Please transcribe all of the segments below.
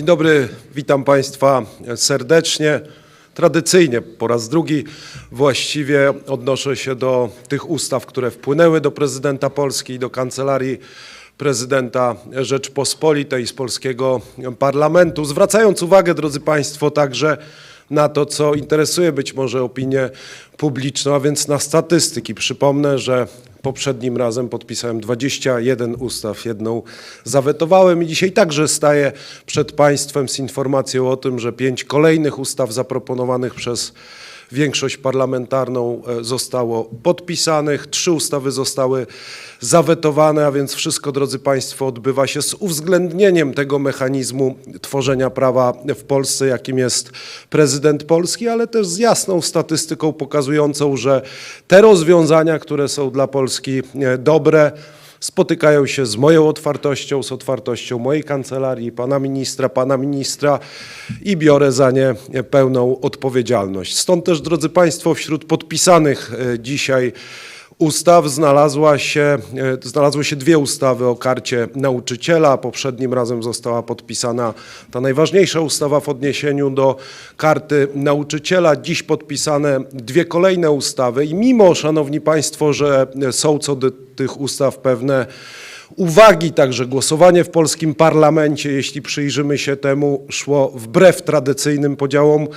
Dzień dobry, witam Państwa serdecznie. Tradycyjnie po raz drugi właściwie odnoszę się do tych ustaw, które wpłynęły do prezydenta Polski i do kancelarii prezydenta Rzeczpospolitej z polskiego parlamentu, zwracając uwagę, drodzy Państwo, także na to, co interesuje być może opinię publiczną, a więc na statystyki. Przypomnę, że poprzednim razem podpisałem 21 ustaw, jedną zawetowałem i dzisiaj także staję przed Państwem z informacją o tym, że pięć kolejnych ustaw zaproponowanych przez większość parlamentarną e, zostało podpisanych, trzy ustawy zostały zawetowane, a więc wszystko, drodzy Państwo, odbywa się z uwzględnieniem tego mechanizmu tworzenia prawa w Polsce, jakim jest prezydent Polski, ale też z jasną statystyką pokazującą, że te rozwiązania, które są dla Polski e, dobre, spotykają się z moją otwartością, z otwartością mojej kancelarii, pana ministra, pana ministra i biorę za nie pełną odpowiedzialność. Stąd też, drodzy Państwo, wśród podpisanych e, dzisiaj ustaw znalazła się, e, znalazły się dwie ustawy o karcie nauczyciela. Poprzednim razem została podpisana ta najważniejsza ustawa w odniesieniu do karty nauczyciela. Dziś podpisane dwie kolejne ustawy i mimo, szanowni państwo, że są co do tych ustaw pewne uwagi, także głosowanie w polskim parlamencie, jeśli przyjrzymy się temu, szło wbrew tradycyjnym podziałom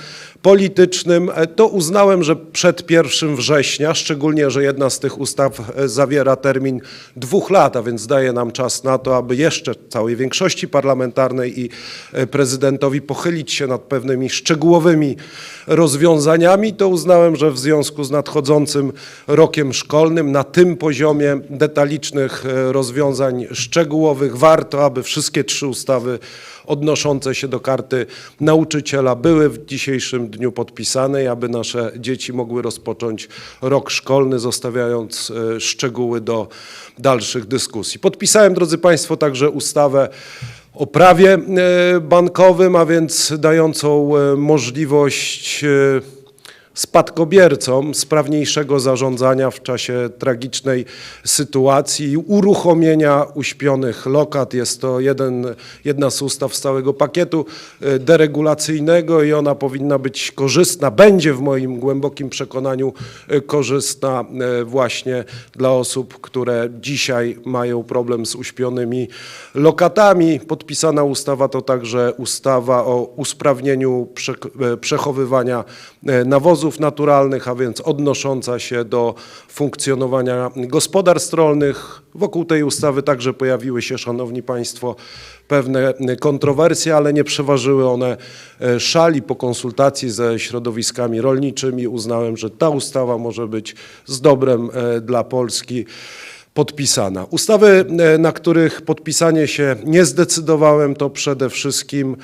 politycznym, e, to uznałem, że przed 1 września, szczególnie, że jedna z tych ustaw e, zawiera termin dwóch lat, a więc daje nam czas na to, aby jeszcze całej większości parlamentarnej i e, prezydentowi pochylić się nad pewnymi szczegółowymi rozwiązaniami, to uznałem, że w związku z nadchodzącym rokiem szkolnym na tym poziomie detalicznych rozwiązań szczegółowych warto, aby wszystkie trzy ustawy odnoszące się do karty nauczyciela były w dzisiejszym dniu podpisane aby nasze dzieci mogły rozpocząć rok szkolny, zostawiając e, szczegóły do dalszych dyskusji. Podpisałem, drodzy Państwo, także ustawę o prawie e, bankowym, a więc dającą e, możliwość spadkobiercom sprawniejszego zarządzania w czasie tragicznej sytuacji i uruchomienia uśpionych lokat. Jest to jeden, jedna z ustaw z całego pakietu e, deregulacyjnego i ona powinna być korzystna, będzie w moim głębokim przekonaniu e, korzystna e, właśnie dla osób, które dzisiaj mają problem z uśpionymi lokatami. Podpisana ustawa to także ustawa o usprawnieniu prze- przechowywania e, naturalnych, a więc odnosząca się do funkcjonowania gospodarstw rolnych. Wokół tej ustawy także pojawiły się, Szanowni Państwo, pewne kontrowersje, ale nie przeważyły one e, szali. Po konsultacji ze środowiskami rolniczymi uznałem, że ta ustawa może być z dobrem e, dla Polski podpisana. Ustawy, e, na których podpisanie się nie zdecydowałem, to przede wszystkim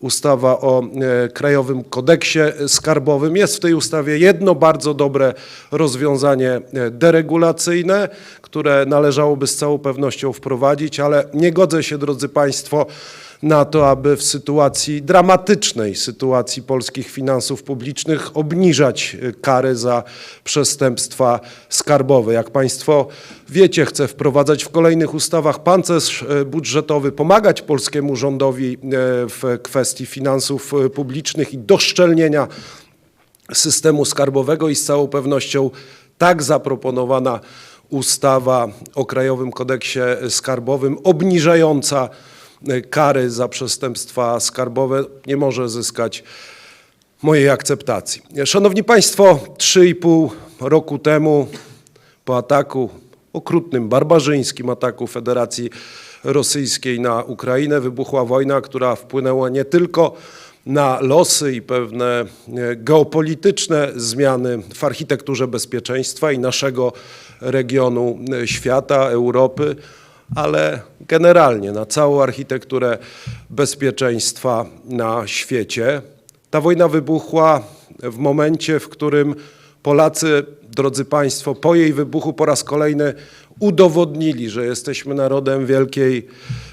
ustawa o e, Krajowym Kodeksie Skarbowym. Jest w tej ustawie jedno bardzo dobre rozwiązanie e, deregulacyjne, które należałoby z całą pewnością wprowadzić, ale nie godzę się, drodzy Państwo, na to, aby w sytuacji dramatycznej sytuacji polskich finansów publicznych obniżać e, kary za przestępstwa skarbowe. Jak Państwo wiecie, chcę wprowadzać w kolejnych ustawach pancerz e, budżetowy, pomagać polskiemu rządowi e, w kwestii finansów publicznych i doszczelnienia systemu skarbowego i z całą pewnością tak zaproponowana ustawa o Krajowym Kodeksie Skarbowym obniżająca kary za przestępstwa skarbowe nie może zyskać mojej akceptacji. Szanowni Państwo, 3,5 roku temu po ataku, okrutnym, barbarzyńskim ataku Federacji Rosyjskiej na Ukrainę wybuchła wojna, która wpłynęła nie tylko na losy i pewne e, geopolityczne zmiany w architekturze bezpieczeństwa i naszego regionu e, świata, Europy, ale generalnie na całą architekturę bezpieczeństwa na świecie. Ta wojna wybuchła w momencie, w którym Polacy, drodzy Państwo, po jej wybuchu po raz kolejny udowodnili, że jesteśmy narodem wielkiej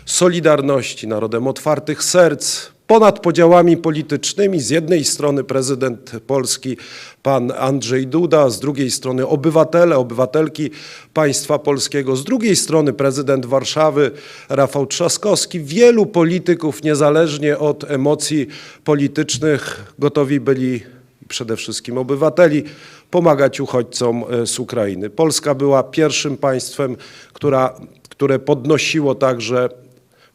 solidarności, narodem otwartych serc, ponad podziałami politycznymi. Z jednej strony prezydent Polski pan Andrzej Duda, z drugiej strony obywatele, obywatelki państwa polskiego, z drugiej strony prezydent Warszawy Rafał Trzaskowski. Wielu polityków, niezależnie od emocji politycznych, gotowi byli przede wszystkim obywateli, pomagać uchodźcom e, z Ukrainy. Polska była pierwszym państwem, która, które podnosiło także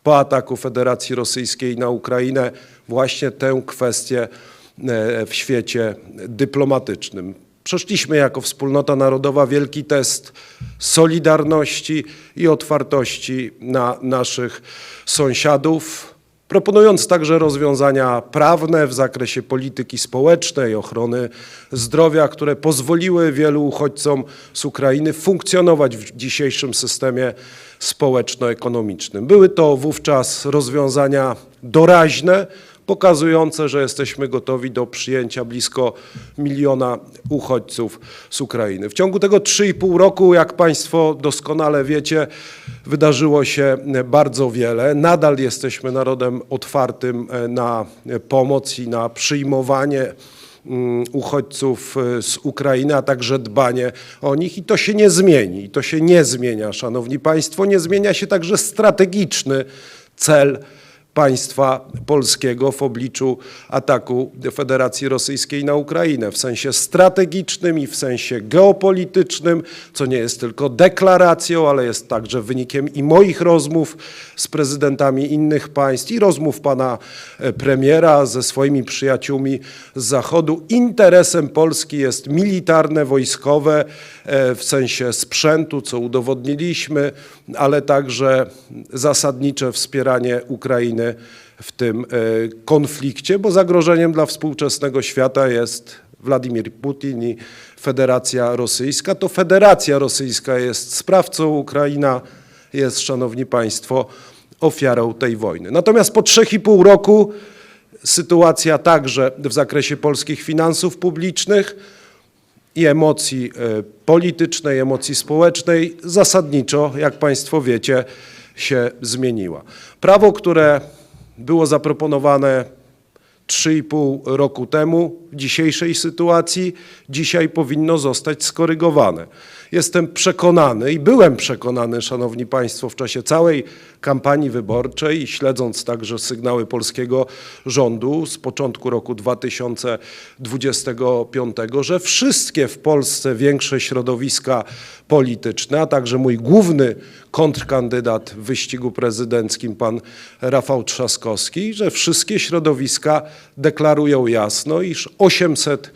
po ataku Federacji Rosyjskiej na Ukrainę właśnie tę kwestię e, w świecie dyplomatycznym. Przeszliśmy jako wspólnota narodowa wielki test solidarności i otwartości na naszych sąsiadów, proponując także rozwiązania prawne w zakresie polityki społecznej, ochrony zdrowia, które pozwoliły wielu uchodźcom z Ukrainy funkcjonować w dzisiejszym systemie społeczno-ekonomicznym. Były to wówczas rozwiązania doraźne, pokazujące, że jesteśmy gotowi do przyjęcia blisko miliona uchodźców z Ukrainy. W ciągu tego 3,5 roku, jak Państwo doskonale wiecie, wydarzyło się bardzo wiele. Nadal jesteśmy narodem otwartym e, na pomoc i na przyjmowanie mm, uchodźców e, z Ukrainy, a także dbanie o nich i to się nie zmieni. I to się nie zmienia, Szanowni Państwo. Nie zmienia się także strategiczny cel państwa polskiego w obliczu ataku Federacji Rosyjskiej na Ukrainę w sensie strategicznym i w sensie geopolitycznym, co nie jest tylko deklaracją, ale jest także wynikiem i moich rozmów z prezydentami innych państw i rozmów pana e, premiera ze swoimi przyjaciółmi z Zachodu. Interesem Polski jest militarne, wojskowe e, w sensie sprzętu, co udowodniliśmy, ale także zasadnicze wspieranie Ukrainy w tym e, konflikcie, bo zagrożeniem dla współczesnego świata jest Władimir Putin i Federacja Rosyjska. To Federacja Rosyjska jest sprawcą, Ukraina jest, szanowni państwo, ofiarą tej wojny. Natomiast po 3,5 roku sytuacja także w zakresie polskich finansów publicznych i emocji e, politycznej, emocji społecznej zasadniczo, jak Państwo wiecie, się zmieniła. Prawo, które było zaproponowane 3,5 roku temu, w dzisiejszej sytuacji, dzisiaj powinno zostać skorygowane. Jestem przekonany i byłem przekonany, Szanowni Państwo, w czasie całej kampanii wyborczej śledząc także sygnały polskiego rządu z początku roku 2025, że wszystkie w Polsce większe środowiska polityczne, a także mój główny kontrkandydat w wyścigu prezydenckim, pan Rafał Trzaskowski, że wszystkie środowiska deklarują jasno, iż 800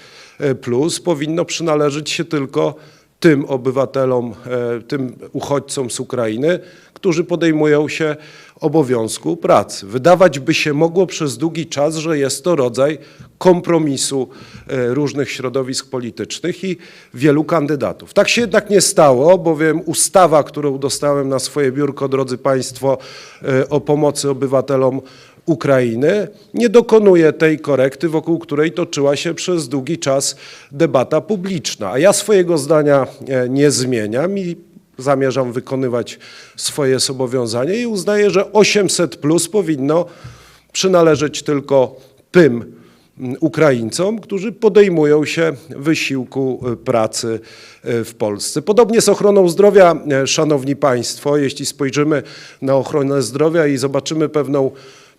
plus powinno przynależeć się tylko tym obywatelom, e, tym uchodźcom z Ukrainy, którzy podejmują się obowiązku pracy. Wydawać by się mogło przez długi czas, że jest to rodzaj kompromisu e, różnych środowisk politycznych i wielu kandydatów. Tak się jednak nie stało, bowiem ustawa, którą dostałem na swoje biurko, drodzy Państwo, e, o pomocy obywatelom Ukrainy nie dokonuje tej korekty, wokół której toczyła się przez długi czas debata publiczna. A ja swojego zdania e, nie zmieniam i zamierzam wykonywać swoje zobowiązanie i uznaję, że 800 plus powinno przynależeć tylko tym Ukraińcom, którzy podejmują się wysiłku e, pracy e, w Polsce. Podobnie z ochroną zdrowia, Szanowni Państwo, jeśli spojrzymy na ochronę zdrowia i zobaczymy pewną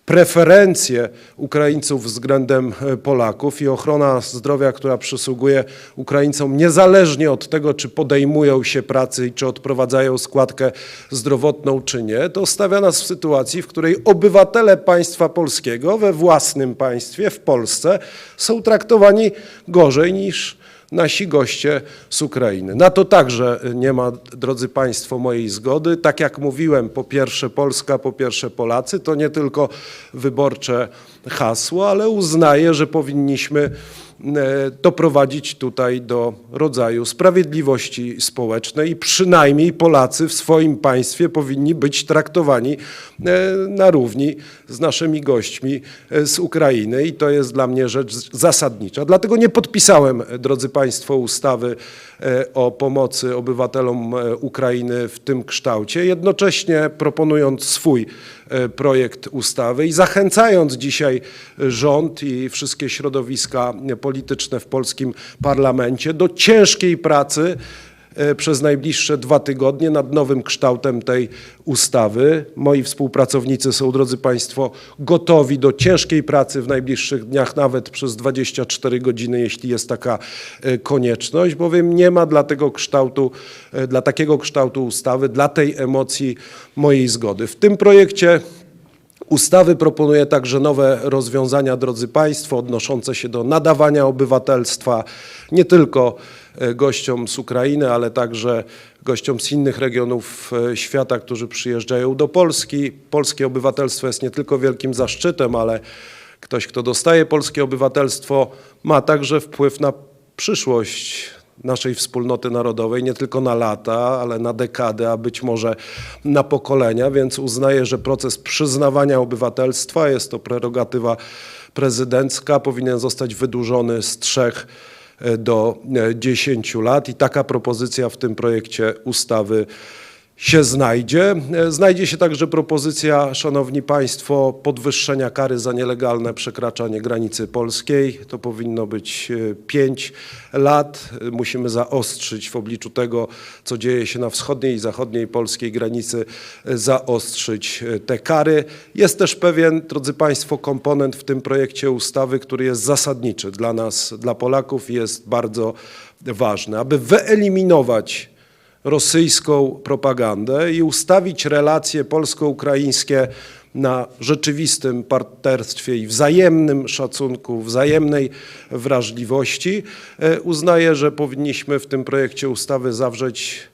preferencje Ukraińców względem e, Polaków i ochrona zdrowia, która przysługuje Ukraińcom niezależnie od tego, czy podejmują się pracy i czy odprowadzają składkę zdrowotną, czy nie, to stawia nas w sytuacji, w której obywatele państwa polskiego we własnym państwie, w Polsce, są traktowani gorzej niż nasi goście z Ukrainy. Na to także nie ma, drodzy Państwo, mojej zgody. Tak jak mówiłem, po pierwsze Polska, po pierwsze Polacy, to nie tylko wyborcze hasło, ale uznaję, że powinniśmy e, doprowadzić tutaj do rodzaju sprawiedliwości społecznej i przynajmniej Polacy w swoim państwie powinni być traktowani e, na równi z naszymi gośćmi e, z Ukrainy i to jest dla mnie rzecz zasadnicza. Dlatego nie podpisałem, e, drodzy Państwo, ustawy e, o pomocy obywatelom Ukrainy w tym kształcie, jednocześnie proponując swój projekt ustawy i zachęcając dzisiaj rząd i wszystkie środowiska polityczne w polskim parlamencie do ciężkiej pracy przez najbliższe dwa tygodnie nad nowym kształtem tej ustawy. Moi współpracownicy są, drodzy Państwo, gotowi do ciężkiej pracy w najbliższych dniach, nawet przez 24 godziny, jeśli jest taka e, konieczność, bowiem nie ma dla tego kształtu, e, dla takiego kształtu ustawy, dla tej emocji mojej zgody. W tym projekcie Ustawy proponuje także nowe rozwiązania, drodzy Państwo, odnoszące się do nadawania obywatelstwa nie tylko e, gościom z Ukrainy, ale także gościom z innych regionów e, świata, którzy przyjeżdżają do Polski. Polskie obywatelstwo jest nie tylko wielkim zaszczytem, ale ktoś, kto dostaje polskie obywatelstwo, ma także wpływ na przyszłość naszej wspólnoty narodowej, nie tylko na lata, ale na dekady, a być może na pokolenia, więc uznaję, że proces przyznawania obywatelstwa, jest to prerogatywa prezydencka, powinien zostać wydłużony z trzech e, do e, 10 lat. I taka propozycja w tym projekcie ustawy się znajdzie. E, Znajdzie się także propozycja, Szanowni Państwo, podwyższenia kary za nielegalne przekraczanie granicy polskiej. To powinno być 5 lat. E, Musimy zaostrzyć w obliczu tego, co dzieje się na wschodniej i zachodniej polskiej granicy, e, zaostrzyć e, te kary. Jest też pewien, drodzy Państwo, komponent w tym projekcie ustawy, który jest zasadniczy dla nas, dla Polaków jest bardzo ważny, aby wyeliminować rosyjską propagandę i ustawić relacje polsko-ukraińskie na rzeczywistym partnerstwie i wzajemnym szacunku, wzajemnej wrażliwości, e, uznaję, że powinniśmy w tym projekcie ustawy zawrzeć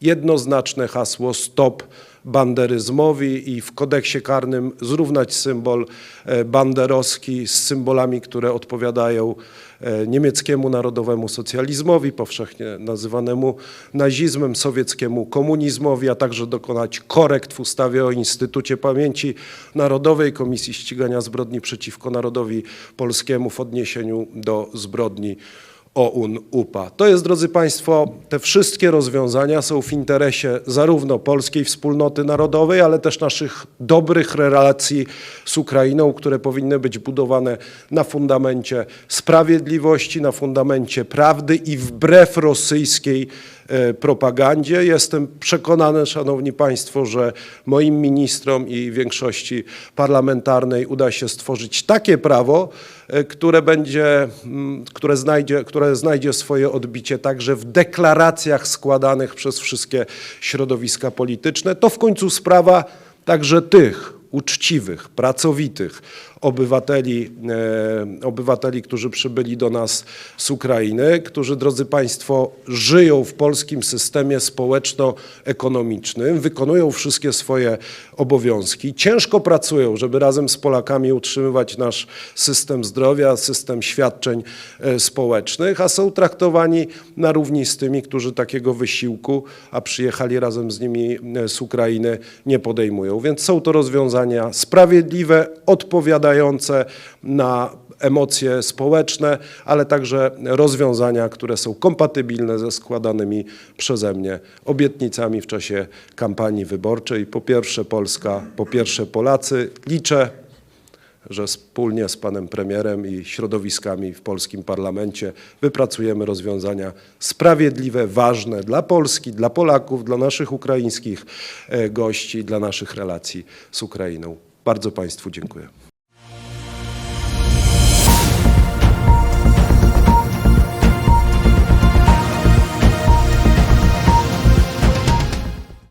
jednoznaczne hasło stop banderyzmowi i w kodeksie karnym zrównać symbol e, banderowski z symbolami, które odpowiadają e, niemieckiemu narodowemu socjalizmowi, powszechnie nazywanemu nazizmem, sowieckiemu komunizmowi, a także dokonać korekt w ustawie o Instytucie Pamięci Narodowej, Komisji Ścigania Zbrodni przeciwko Narodowi Polskiemu w odniesieniu do zbrodni OUN, UPA. To jest, drodzy Państwo, te wszystkie rozwiązania są w interesie zarówno polskiej wspólnoty narodowej, ale też naszych dobrych relacji z Ukrainą, które powinny być budowane na fundamencie sprawiedliwości, na fundamencie prawdy i wbrew rosyjskiej e, propagandzie. Jestem przekonany, Szanowni Państwo, że moim ministrom i większości parlamentarnej uda się stworzyć takie prawo, które będzie, mm, które znajdzie, które znajdzie swoje odbicie także w deklaracjach składanych przez wszystkie środowiska polityczne. To w końcu sprawa także tych uczciwych, pracowitych obywateli, e, obywateli, którzy przybyli do nas z Ukrainy, którzy, drodzy Państwo, żyją w polskim systemie społeczno-ekonomicznym, wykonują wszystkie swoje obowiązki, ciężko pracują, żeby razem z Polakami utrzymywać nasz system zdrowia, system świadczeń e, społecznych, a są traktowani na równi z tymi, którzy takiego wysiłku, a przyjechali razem z nimi e, z Ukrainy, nie podejmują. Więc są to rozwiązania sprawiedliwe, odpowiadające na emocje społeczne, ale także rozwiązania, które są kompatybilne ze składanymi przeze mnie obietnicami w czasie kampanii wyborczej. Po pierwsze Polska, po pierwsze Polacy. Liczę, że wspólnie z panem premierem i środowiskami w polskim parlamencie wypracujemy rozwiązania sprawiedliwe, ważne dla Polski, dla Polaków, dla naszych ukraińskich e, gości, dla naszych relacji z Ukrainą. Bardzo Państwu dziękuję.